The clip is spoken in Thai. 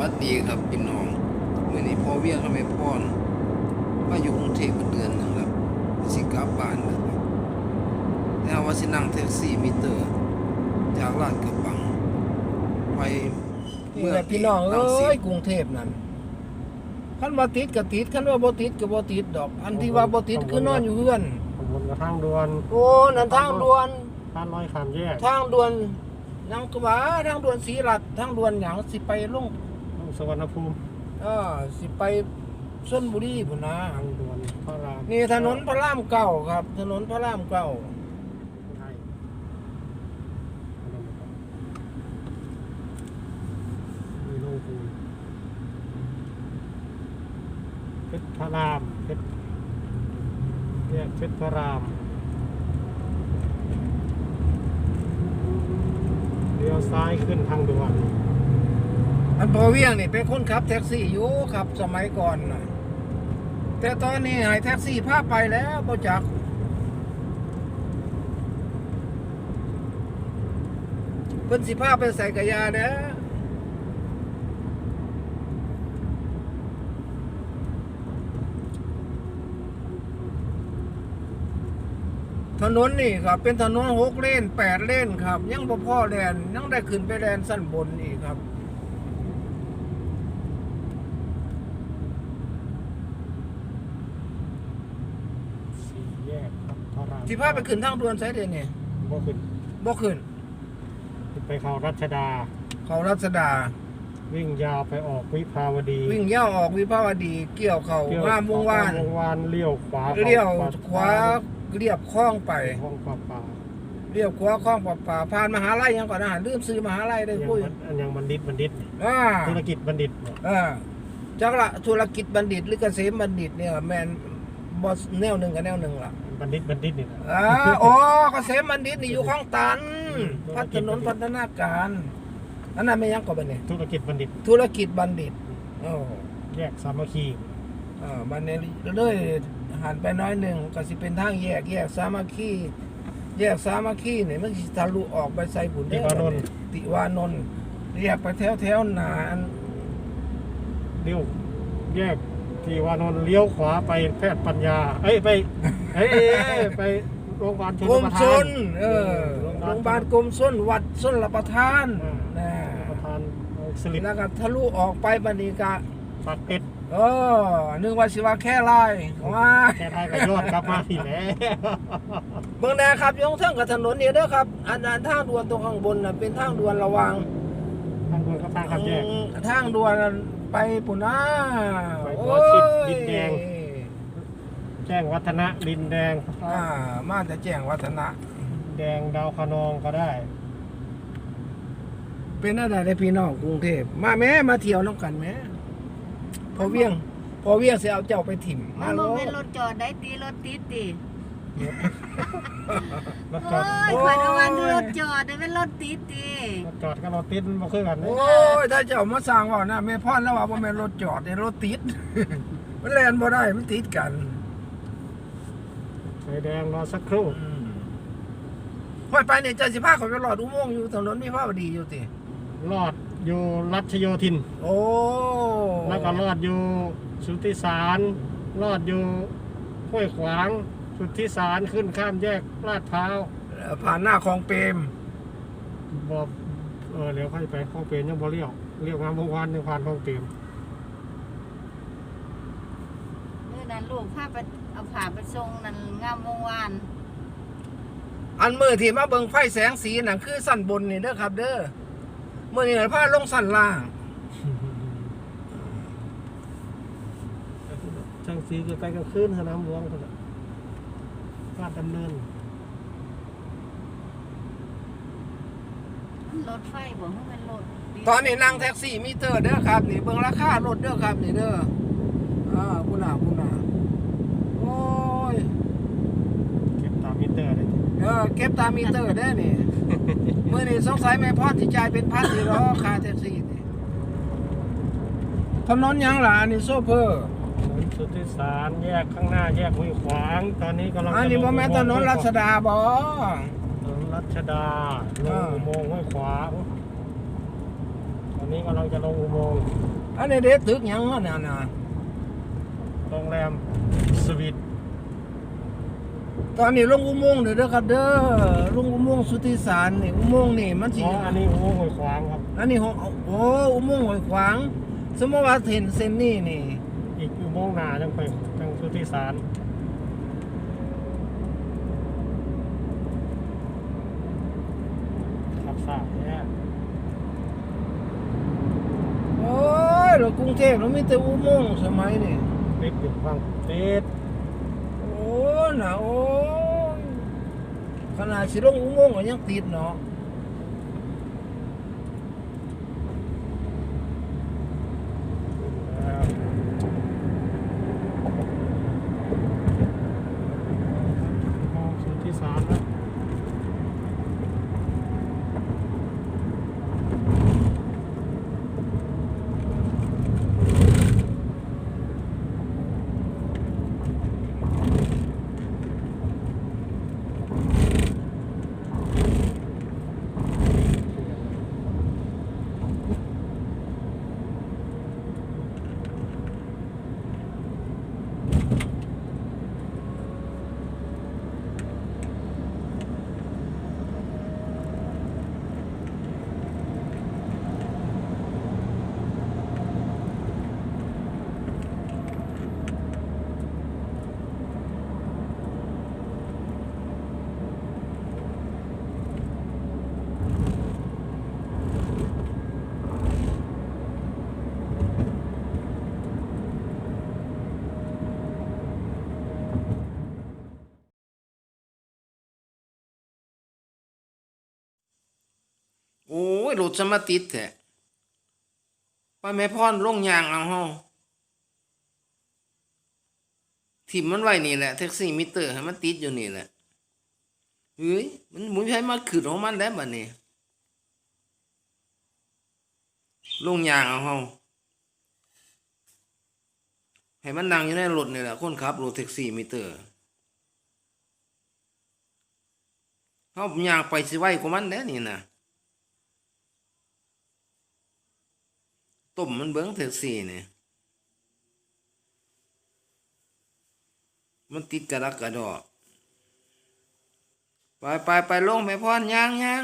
วัสดีครับพี่น้องเมื่อนี้พ่อเวียงทำไมพ่อนมาอยู่กรุงเทพมาเดือนหนึ่งแล้วสิกลับบ้านแล้วครับแล้วว่าสินั่งแท็กซี่มิเตอร์ จากลาดกระบัง ไปนี่แหละพี่น้องรัเอ้สิยตกรุงเทพนั่นคันว่าติดก็ติดคันว่าบ่ติดก็บ่ติดดอก อันที่ว่าบ่ติดคือนอนอยู่เฮือนขบวนกระทั่งด่วน โอ้นั่นทางด่วนท่านร้อยขามแยกทางด่วนยังก็ว่าทางด่วนศรีรัตน์ทางด่วนหยังสิไปลงลง สวรรณภูมิเออสิไปชลบุรีพุ่นนะทางด่วนพระรามนี่ถนนพระรามเก้าครับ ถนนพระรามเก้าไทยมีโลกูลเพชรพระรามเพชรแยกเพชรพระรามเลี้ยวซ้ายขึ้นทางด่วน อันพอเวียงนี่เป็นคนขับแท็กซี่อยู่ครับสมัยก่อนนะแต่ตอนนี้ให้แท็กซี่พาไปแล้วบ่จักเพิ่นสิพาไปใส่กระยาเด้อถนนนี่ครับ เป็นถนนหกเลนแปดเลนครับ ยังบ่พ่อแดนยังได้ขึ้นไปแดนสั้นบนอีกครับ สี่แยกครับ พระรามที่พาไปขึ้นทางด่วนไสเดนนี่บ่ขึ้นบ่ขึ้น ไปเข้ารัชดา เขารัชดา วิ่งยาวไปออกวิภาวดีวิ่งยาวออกวิภาวดี เกี่ยวเขาเลี้ยวงามวงวาน วงวานเลี้ยวขวาเลี้ยวข้ขวาเรียบคล้องไป ห้องปลาปลาเรียบขวาคล้องป่าป่าผ่านมหาลัยยังก่อนนะลืมซื้อมหาลัยได้ยังคุยมันอันยังบัณฑิตบัณฑิต อ่าธุรกิจบัณฑิตเนี่ยอ่าจักละธุรกิจบัณฑิตหรือเกษมบัณฑิตเนี่ยแมนบอสแนวหนึ่งกับแนวหนึ่งล่ะ บัณฑิตบัณฑิตนี่แหละอ่าโอ้เกษมบัณฑิตนี่อยู่ข้องตันอืมพัฒนนพัฒนาการอันนั้นไม่ยังก่อนไปเนี่ยธุรกิจบัณฑิต ธุรกิจบัณฑิตโอ้แยกสามัคคีอ่าบันนี้เลยหันไปน้อยหนึ่งก็สิเป็นทางแยกแยกสามัคคีแยกสามัคคีเนี่ยมันสิทะลุออกไปใส่บุญติวานนท์ติวานนท์แยกไปแถวแถวๆหนาอันเลี้ยวแยก ที่วานนท์เลี้ยวขวาไปแพทย์ปัญญา เอ้ยไปเอ้ยเอ้ยไปโรงพยาบาลชนกรมประชทานนเออโรงพยาบาลกรมชนวัดชนรับประทานอ่านะประธานสลิปแล้วก็ทะลุออกไปบันนี้กะปากเป็ดเออนึกว่าสิว่าแค่ลายว่า แค่ไทยกับยอดกลับมาที่แล้วเมืองแน่ครับอยงเทิงกับถนนนี่เด้อครับอันนั้นทางด่วนตรงข้างบนน่ะเป็นทางด่วนระหวังทางด่วนกับทางขับแยก อืมทางด่วน ไปปุ่นนะไปโอ้หัวชิดดินแดง แจ้งวัฒนะลินแดงอ่า มาจะแจ้งวัฒนะ แดงดาวคะนองก็ได้ เป็นอะไรในพี่น้องกรุงเทพมาแม่มาเที่ยวน้ำกันแม่พอเวียง พอเวียงเสียเอาเจ้าไปถิ่มมัมานโลบ่เป็นรถจอดได้ตีรถติดติ รถจอดโอ้ยข่อยก็ว่าดูรถจอดได้เป็นรถติดติรถจอดกับรถติดมันบ่คือกันโอ้ยถ้าเจ้ามาสร้างว่านะแม่พ่อแล้วว่าบ่แม่นรถจอดในรถติด มันแล่นบ่ได้มันติดกันไฟแดงรอสักครู่อืมค่อยไปเนี่ยเจ้าสิพาเขาไปรอดอุโมงค์อยู่ถนนมีภาวดีอยู่ติรอดอยู่รัชโยธิน โอ้แล้วก็รอดอยู่สุทธิสารรอดอยู่ห้วยขวาง สุทธิสารขึ้นข้ามแยกลาดพร้าวเอ่อผ่านหน้าคลองเปรมบอกเออเดี๋ยวค่อยไปข้องเปรมยังบ่เลี้ยวเลี้ยวงามวงวานยังผ่านข้องเปรมมื้อนั้นลูกพาไปเอาผ้าไปส่งนั่นงามวงวานอันมือที่มาเบิ่งไฟแสงสีน่ะคือสั้นบนนี่เด้อครับ เด้อมือนี่พาลงสั้นล่างช่างสีก็ไปกลางคืนสนามหลวงคนละ ลาดดำเนิน รถไฟบ่ฮู้เป็นรถติดตอนนี้นั่งแท็กซี่มิเตอร์เด้อครับ นี่เบิ่งราคารถเด้อครับ นี่เด้ออ่าคุณน่ะคุณน่ะโอ้ยเก็บตามมิเตอร์เลยเออเก็บตามมิเตอร์ได้อนี่มื่อนี้สงสัยแม่พ่อสิจ่ายเป็นพันที่รอค่าแท็กซี่นี่ถนนหยังล่ะอันนี้โซเฟอร์ถนน สุทธิสารแยกข้างหน้าแยกห้วยขวาง ตอนนี้กำลังอันนี้จะลบ่งแม่นถนนรัชดาบ่ถนนรัชดาลอ่างอุโมงค์ห้วยขวางตอนนี้กำลังจะลงอุโมงค์อันนี้เด็ดตึกหยังวะเนี่ยนะโรงแรมสวีทตอนนี้ลงอุโมงค์เด้อเด้อครับเด้อลงอุโมงค์สุทธิสารนี่อุโมงค์นี่มันสิอ๋ออันนี้อุโมงค์ห้วยขวางครับอันนี้ของโอ้อุโมงค์ห้วยขวาง สมมติว่าเห็นเส้นนี้นี่อีกอุ โมงค์หน้าจังไปจังสุทธิสารขับสายเนี่ยโอ้ยเรากรุงเทพเรามีแต่อุโมงค์สมัยนี่ติดอยู่ฟังติดโอ้น่ะโอ้ยขนาดสิลงอุโมงค์ก็ยังติดเนาะ แล้วมองสุทธิสารแล้ว โอ้ ยรถจะมาติดแท้ป้าแม่พรลงยางเอาเฮาถิ่มมันไว้นี่แหละแท็กซี่มิเตอร์ให้มันติดอยู่นี่แหละเฮ้ยมันมุนใช้มาขืดของมันแล้วบัดนี้ลงยางเอาเฮาให้มันนั่งอยู่ในรถนี่แหละคนขับรถแท็กซี่มิเตอร์เฮายางไปสิไว้กว่ามันแล้วนี่นะ ต้มมันเบิ้งเถอะสี่เนี่ยมันติดกระดักกระดอก ไปไปไปลงไปพอนย่างย่าง